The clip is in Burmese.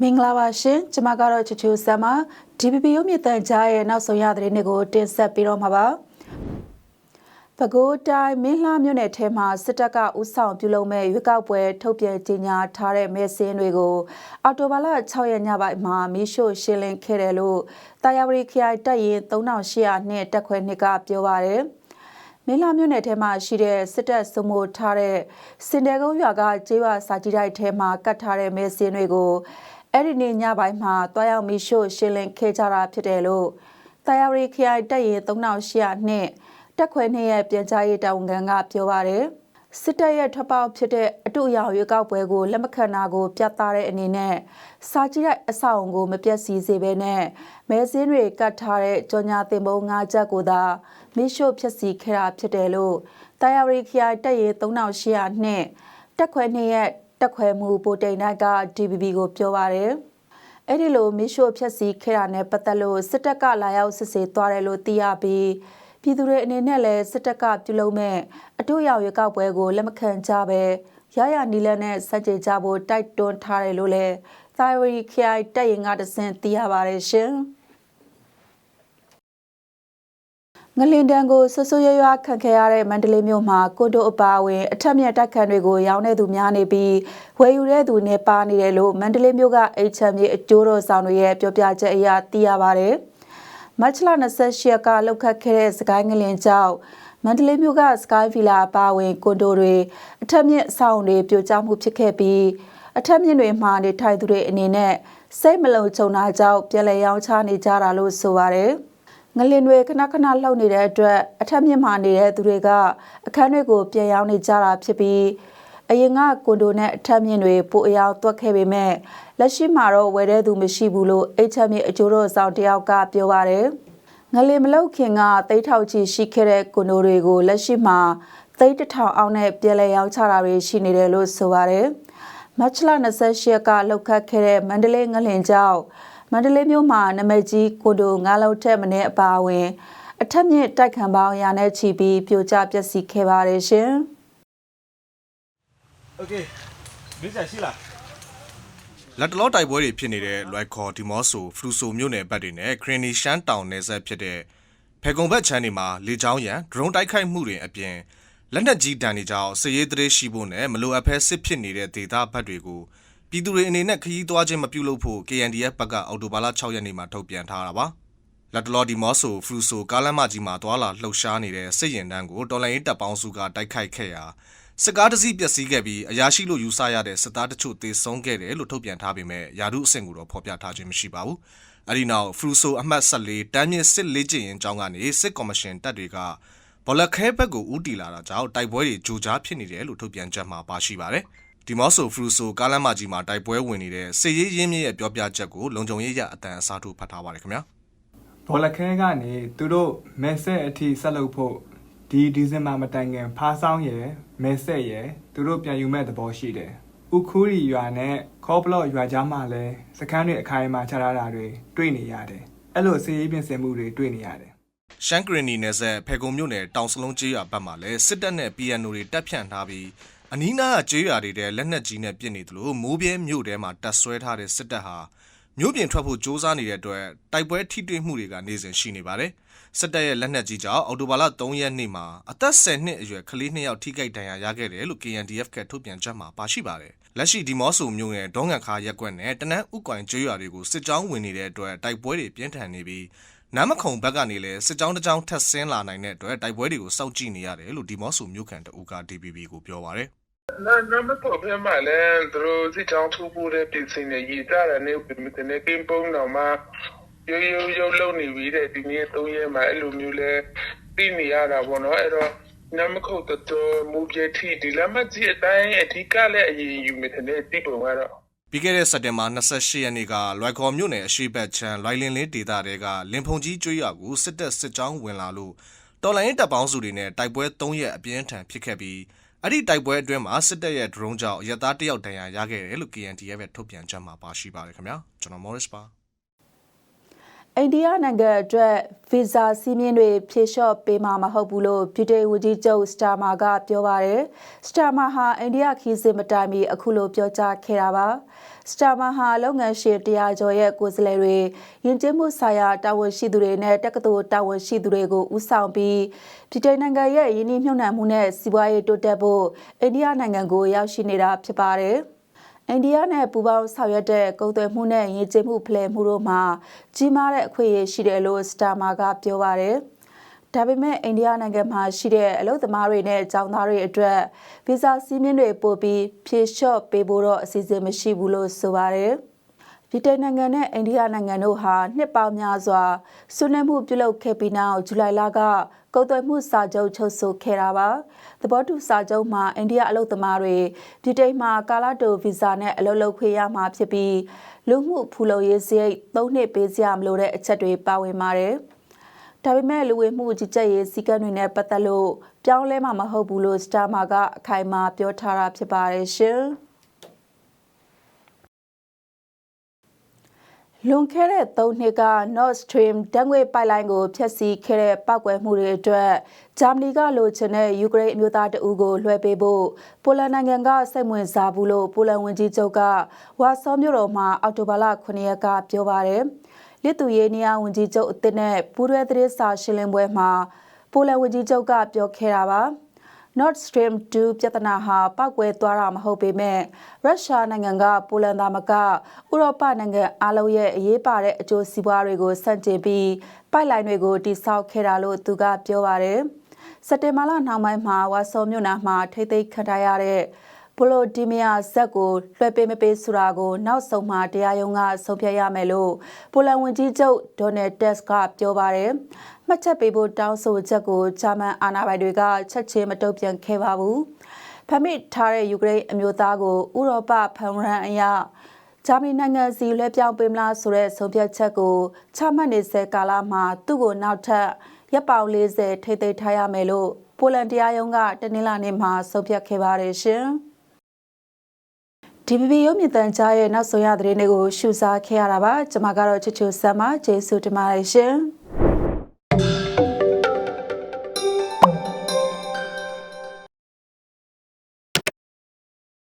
မင်္ဂလာပါရှင်ကျွန်မကတော့ချူချူဆမ်ပါ DPP ရုပ်မြင့်တန်ကြားရဲ့နောက်ဆုံးရသတင်းတွေကိုတင်ဆက်ပေးတော့မှာပါပဲခူးတိုင်းမင်းလှမြို့နယ်ထဲမှာစစ်တပ်ကဥဆောင်ပြုလုပ်မဲ့ရွေးကောက်ပွဲထုတ်ပြန်ကြေညာထားတဲ့မဲစင်းတွေကိုအော်တိုဘာလ6ရက်ညပိုင်းမှာမီးရှို့ရှင်းလင်းခဲ့တယ်လို့တာယာဝတီခရိုင်တပ်ရင်း3800နဲ့တက်ခွဲနှစ်ကပြောပါရယ် မင်းလာမြို့နယ်ထဲမှာရှိတဲ့စစ်တပ်စုမိုထားတဲ့စင်တယ်ကုန်းရွာကကျေးရွာစာကြီးတိုက်ထဲမှာကတ်ထားတဲ့မဲစင်းတွေကိုအဲ့ဒီနေ့ညပိုင်းမှာတွားရောက်မီရှို့ရှင်းလင်းခဲ့ကြတာဖြစ်တယ်လို့တာယာဝတီခရိုင်တပ်ရင်း3800နဲ့တက်ခွဲနှစ်ရဲ့ပြန်ကြားရေးတာဝန်ခံကပြောပါရယ် စစ်တပ်ရဲ့ထပ်ပေါက်ဖြစ်တဲ့အတူအယောင်ရွေးကောက်ပွဲကိုလက်မခံတာကို ပြသတဲ့အနေနဲ့စာကြည့်တဲ့အဆောက်အုံကိုမပြတ်စီစေဘဲနဲ့မဲစင်းတွေကတ်ထားတဲ့ကြော်ညာတင်ပုံ၅ချက်ကိုသာမိရှို့ဖြစ်စီခဲ့တာဖြစ်တယ်လို့တာယာဝတီခရိုင်တပ်ရင်း3800နဲ့တက်ခွဲနှစ်ရဲ့တက်ခွဲမှုပိုတိန်နိုင်က DBB ကိုပြောပါရယ်အဲ့ဒီလိုမီရှို့ဖြက်စီခဲ့တာနဲ့ပတ်သက်လို့စစ်တပ်ကလာရောက်စစ်ဆေးသွားတယ်လို့သိရပြီး ပြည်သူတွေအနေနဲ့လည်းစစ်တပ်ကပြုလုပ်မဲ့အတူရောက်ရွေးကောက်ပွဲကိုလက်မခံကြပဲရရနီလန်းနဲ့စัจကြကြဖို့တိုက်တွန်းထားတယ်လို့လည်းသာဝရီခရိုင်တပ်ရင်ကတဆင့်သိရပါတယ်ရှင်ငလင်တန်ကိုဆဆရွရွခံခဲ့ရတဲ့မန္တလေးမြို့မှာကိုတိုအပါအဝင်အထက်မြက်တိုက်ခန်းတွေကိုရောင်းနေသူများနေပြီးဝယ်ယူတဲ့သူနဲ့ပါနေတယ်လို့မန္တလေးမြို့က HM ရဲ့အကျိုးတော်ဆောင်တွေရဲ့ပြောပြချက်အရသိရပါတယ်။ မတ်လ28ရက်ကလောက်ခတ်ခဲ့တဲ့စကိုင်းငလင်ကြောင့်မန္တလေးမြို့ကစကိုင်းဗီလာအပါအဝင်ကွန်ဒိုတွေအထက်မြက်အဆောင်တွေပြိုကျမှုဖြစ်ခဲ့ပြီးအထက်မြင့်တွေမှာနေထိုင်သူတွေအနေနဲ့စိတ်မလုံခြုံတာကြောင့်ပြည်လဲရောင်းချနေကြတာလို့ဆိုပါတယ်။ငလင်တွေခဏခဏလှုပ်နေတဲ့အတွက်အထက်မြင့်မှာနေတဲ့သူတွေကအခန်းတွေကိုပြန်ရောင်းနေကြတာဖြစ်ပြီး အရင်ကကွန်ဒိုနဲ့အထက်မြင့်တွေပိုအယောင်သွက်ခဲ့ပေမဲ့လက်ရှိမှာတော့ဝယ်တဲ့သူမရှိဘူးလို့အိတ်ချက်မြင့်အကျိုးတော်ဆောင်တယောက်ကပြောပါတယ်။ငလင်မလုတ်ခင်ကသိန်းထောက်ချီရှိခဲ့တဲ့ကွန်ဒိုတွေကိုလက်ရှိမှာသိန်းတစ်ထောင်အောင်နဲ့ပြည်လဲရောင်းချတာတွေရှိနေတယ်လို့ဆိုပါတယ်။မတ်လ28ရက်ကလောက်ခတ်ခဲ့တဲ့မန္တလေးငလင်ကြောင့်မန္တလေးမြို့မှာနမိတ်ကြီးကိုတိုငါးလုံးထက်မင်းအပါအဝင် အထက်မြင့်တိုက်ခံပေါင်းရာနဲ့ချီပြီးပြိုကျပျက်စီးခဲ့ပါတယ်ရှင်။ Okay မင်းဆက်ရှိလားလက်တလောတိုက်ပွဲတွေဖြစ်နေတဲ့လွိုက်ခေါ်ဒီမော့ဆိုဖလူဆိုမြို့နယ်ဘက်တွေနဲ့ခရင်နီရှမ်းတောင်နယ်ဆက်ဖြစ်တဲ့ဖေကုံဘက်ချမ်းတွေမှာလေကြောင်းရန်ဒရုန်းတိုက်ခိုက်မှုတွေအပြင်လက်နက်ကြီးတန်တွေကြောင့်စစ်ရေးသတင်းရှိဖို့နဲ့မလိုအပ်ဖဲစစ်ဖြစ်နေတဲ့ဒေသဘက်တွေကိုပြည်သူတွေအနေနဲ့ခရီးသွားခြင်းမပြုလုပ်ဖို့ KNDF ဘက်ကအော်တိုဘာလ6ရက်နေ့မှာထုတ်ပြန်ထားတာပါလက်တလောဒီမော့ဆိုဖလူဆိုကားလမ်းမကြီးမှာသွာလာလှုပ်ရှားနေတဲ့စစ်ရင်တန်းကိုတော်လိုင်းရေးတပ်ပေါင်းစုကတိုက်ခိုက်ခဲ့ရာ စစ်ကားတစ်စီးပျက်စီးခဲ့ပြီးအရာရှိလို့ယူဆရတဲ့စစ်သားတချို့သေဆုံးခဲ့တယ်လို့ထုတ်ပြန်ထားပေမဲ့ယာဒုအဆင့်ကိုတော့ဖော်ပြထားခြင်းမရှိပါဘူး။အဲဒီနောက်ဖရူဆိုအမှတ်14တန်းမြင့်စစ်လေးကျင်ရင်ကျောင်းကနေစစ်ကော်မရှင်တပ်တွေကဘောလခဲဘက်ကိုဦးတီလာတာကြောင့်တိုက်ပွဲတွေကြိုကြားဖြစ်နေတယ်လို့ထုတ်ပြန်ချက်မှာပါရှိပါတယ်။ဒီမော့ဆိုဖရူဆိုကားလမ်းမကြီးမှာတိုက်ပွဲဝင်နေတဲ့စစ်ရေးရင်းမြစ်ရဲ့ပြောပြချက်ကိုလုံခြုံရေးရအတန်အစားထိုးဖတ်ထားပါတယ်ခင်ဗျာ။ဘောလခဲကနေသူတို့မဲဆက်အထိဆက်လုပ်ဖို့ ဒီဒီဇင်ဘာမတိုင်ခင်ဖားဆောင်ရယ်မဲဆက်ရယ်သူတို့ပြန်ယူမဲ့သဘောရှိတယ်။ဥခူရီရွာနဲ့ခေါပလော့ရွာကြားမှာလည်းစခန်းတွေအခိုင်အမာချထားတာတွေတွေ့နေရတယ်။အဲ့လိုစီးရေးပြင်ဆင်မှုတွေတွေ့နေရတယ်ရှန်ကရင်နီနယ်ဆက်ဖေကုံမြို့နယ်တောင်စလုံးကျေးရွာဘက်မှာလည်းစစ်တပ်နဲ့ PNO တွေတပ်ဖြန့်ထားပြီးအနီးနားကကျေးရွာတွေတဲ့လက်နက်ကြီးနဲ့ပစ်နေသလိုမိုးပြဲမြို့ထဲမှာတပ်ဆွဲထားတဲ့စစ်တပ်ဟာ မြို့ပြင်ထွက်ဖို့စ조사နေတဲ့အတွက်တိုက်ပွဲထိတွေ့မှုတွေကနေစဉ်ရှိနေပါတယ်စစ်တပ်ရဲ့လက်နက်ကြီးကြောင့်အော်တိုဘာလ3ရက်နေ့မှာအသက်10နှစ်အရွယ်ကလေး2ယောက်ထိခိုက်ဒဏ်ရာရခဲ့တယ်လို့ KNDF ကထုတ်ပြန်ချက်မှာပါရှိပါတယ်လက်ရှိဒီမော့ဆိုမြို့နယ်ဒေါငန်ခါရက်ကွက်နဲ့တနန်းဥကွိုင်ကျေးရွာတွေကိုစစ်ကြောင်းဝင်နေတဲ့အတွက်တိုက်ပွဲတွေပြင်းထန်နေပြီးနမ်းမခုံဘက်ကနေလည်းစစ်ကြောင်းတစ်ကြောင်းထပ်ဆင်းလာနိုင်တဲ့အတွက်တိုက်ပွဲတွေကိုစောင့်ကြည့်နေရတယ်လို့ဒီမော့ဆိုမြို့ခံတအူက DPP ကိုပြောပါရယ် နာနာမပေါ်ပြမလဲသူတို့စစ်ချောင်းထုတ်ဖို့တဲ့ပြင်ဆင်နေရည်ကြတယ်နေပြင်နေကင်းပုံးတော့မှရိုးရိုးရုပ်လုံနေပြီတဲ့ဒီနေ့၃ရက်မှအဲ့လိုမျိုးလဲသိနေရတာပေါ့နော်အဲ့တော့နမခုတ်တော်မူပြတိဒီလမကြီးအတိုင်းအဓိကလည်းအရင်ယူမိတဲ့တိပုံကတော့ပြီးခဲ့တဲ့စက်တင်ဘာ28ရက်နေ့ကလွိုက်ခေါ်မြို့နယ်အရှိဘတ်ချန်လိုင်လင်းလင်းဒေသတွေကလင်ဖုန်ကြီးကျွေးရကိုစစ်တပ်စစ်ကြောင်းဝင်လာလို့တော်လိုင်းတပ်ပေါင်းစုတွေနဲ့တိုက်ပွဲ3ရက်အပြင်းထန်ဖြစ်ခဲ့ပြီး အဲ့ဒီတိုက်ပွဲအတွင်းမှာစစ်တပ်ရဲ့ drone ကြောင့်ရသားတယောက်ဒဏ်ရာရခဲ့တယ်လို့ KNDF ရဲ့ထုတ်ပြန်ချက်မှာပါရှိပါတယ်ခင်ဗျာကျွန်တော် Morris ပါ အိန္ဒိယနိုင်ငံအတွက်ဗီဇာစီးမြင်တွေဖြေလျှော့ပေးမှာမဟုတ်ဘူးလို့ပြည်ထောင်ဝန်ကြီးချုပ်စတာမာကပြောပါတယ်။စတာမာဟာအိန္ဒိယခီးစစ်မတိုင်မီအခုလိုပြောကြားခဲ့တာပါ။စတာမာဟာလုပ်ငန်းရှင်တရားကျော်ရဲ့ကိုယ်စားလှယ်တွေယဉ်ကျေးမှုဆိုင်ရာတာဝန်ရှိသူတွေနဲ့တက္ကသိုလ်တာဝန်ရှိသူတွေကိုဦးဆောင်ပြီးပြည်ထောင်နိုင်ငံရဲ့ယင်းနှိမ့်ညွှန်နှံမှုနဲ့စီးပွားရေးတိုးတက်ဖို့အိန္ဒိယနိုင်ငံကိုရောက်ရှိနေတာဖြစ်ပါတယ်။ အိန္ဒိယနဲ့ပူးပေါင်းဆောင်ရွက်တဲ့ကုန်သွယ်မှုနဲ့ယဉ်ကျေးမှုဖလှယ်မှုတို့မှာကြီးမားတဲ့အခွင့်အရေးရှိတယ်လို့စတာမာကပြောပါတယ်။ဒါပေမဲ့အိန္ဒိယနိုင်ငံမှာရှိတဲ့အလုပ်သမားတွေနဲ့ကျောင်းသားတွေအတွက်ဗီဇာစီးမြင့်တွေပို့ပြီးဖြေလျှော့ပေးဖို့တော့အစီအစဉ်မရှိဘူးလို့ဆိုပါတယ်။ ဗြိတိန်နိုင်ငံနဲ့အိန္ဒိယနိုင်ငံတို့ဟာနှစ်ပေါင်းများစွာဆွေးနွေးမှုပြုလုပ်ခဲ့ပြီးနောက်ဇူလိုင်လကကုန်သွယ်မှုစာချုပ်ချုပ်ဆိုခဲ့တာပါ။သဘောတူစာချုပ်မှာအိန္ဒိယအလုပ်သမားတွေဗြိတိန်မှာကာလာတိုဗီဇာနဲ့အလုပ်လုပ်ခွင့်ရမှာဖြစ်ပြီးလူမှုဖူလုံရေးစရိတ်၃နှစ်ပေးစရာမလိုတဲ့အချက်တွေပါဝင်ပါတယ်။ဒါပေမဲ့လူဝင်မှုကြီးကြပ်ရေးစည်းကမ်းတွေနဲ့ပတ်သက်လို့ပြောင်းလဲမှာမဟုတ်ဘူးလို့စတာမာကအခိုင်အမာပြောထားတာဖြစ်ပါတယ်ရှင်။ လွန်ခဲ့တဲ့၃နှစ်က Nord Stream ဓာတ်ငွေ့ပိုက်လိုင်းကိုဖျက်ဆီးခဲ့တဲ့ပောက်ကွဲမှုတွေအတွက်ဂျာမနီကလိုချင်တဲ့ယူကရိန်းအမျိုးသားတအူးကိုလွှဲပေးဖို့ပိုလန်နိုင်ငံကစိတ်ဝင်စားဘူးလို့ပိုလန်ဝန်ကြီးချုပ်ကဝါဆောမြို့တော်မှာအော်တိုဘာလ9ရက်ကပြောပါတယ်။လစ်သူရေးနီးယားဝန်ကြီးချုပ်အသစ်နဲ့ပူးရဲသတင်းစာရှင်းလင်းပွဲမှာပိုလန်ဝန်ကြီးချုပ်ကပြောခဲ့တာပါ။ Nord Stream 2ပြဿနာဟာပောက်ကွဲသွားတာမဟုတ်ပေမဲ့ရုရှားနိုင်ငံကပိုလန်သားမကဥရောပနိုင်ငံအားလုံးရဲ့အရေးပါတဲ့အကျိုးစီးပွားတွေကိုစန့်ကျင်ပြီးပိုက်လိုင်းတွေကိုတိစောက်ခဲ့တာလို့သူကပြောပါတယ်။စက်တင်ဘာလနောက်ပိုင်းမှာဝါဆောမြို့နာမှာထိသိမ်းခံထားရတဲ့ ဘလိုဒီမီယာဇက်ကိုလွှဲပေးမပေးဆိုတာကိုနောက်ဆုံးမှတရားရုံးကဆုံးဖြတ်ရမယ်လို့ပိုလန်ဝန်ကြီးချုပ်ဒေါ်နယ်တက်စ်ကပြောပါတယ်။မှတ်ချက်ပေးဖို့တောင်းဆိုချက်ကိုဂျာမန်အာဏာပိုင်တွေကချက်ချင်းမတုံ့ပြန်ခဲ့ပါဘူး။ဖမ်းမိထားတဲ့ယူကရိန်းအမျိုးသားကိုဥရောပဖမ်းရန်အရဂျာမနီနိုင်ငံစီလွှဲပြောင်းပေးမလားဆိုတဲ့ဆုံးဖြတ်ချက်ကိုချမှတ်နေဆဲကာလမှာသူ့ကိုနောက်ထပ်ရပ်ပေါင်း40ထိသိမ်းထားရမယ်လို့ပိုလန်တရားရုံးကတနင်္လာနေ့မှာဆုံးဖြတ်ခဲ့ပါတယ်ရှင်။ DVB ရုပ်မြင်သံကြားရဲ့နောက်ဆုံးရသတင်းတွေကိုရှုစားခဲ့ရတာပါကျွန်မကတော့ချစ်ချူဆမ်မကျေးဇူးတင်ပါတယ်ရှင်။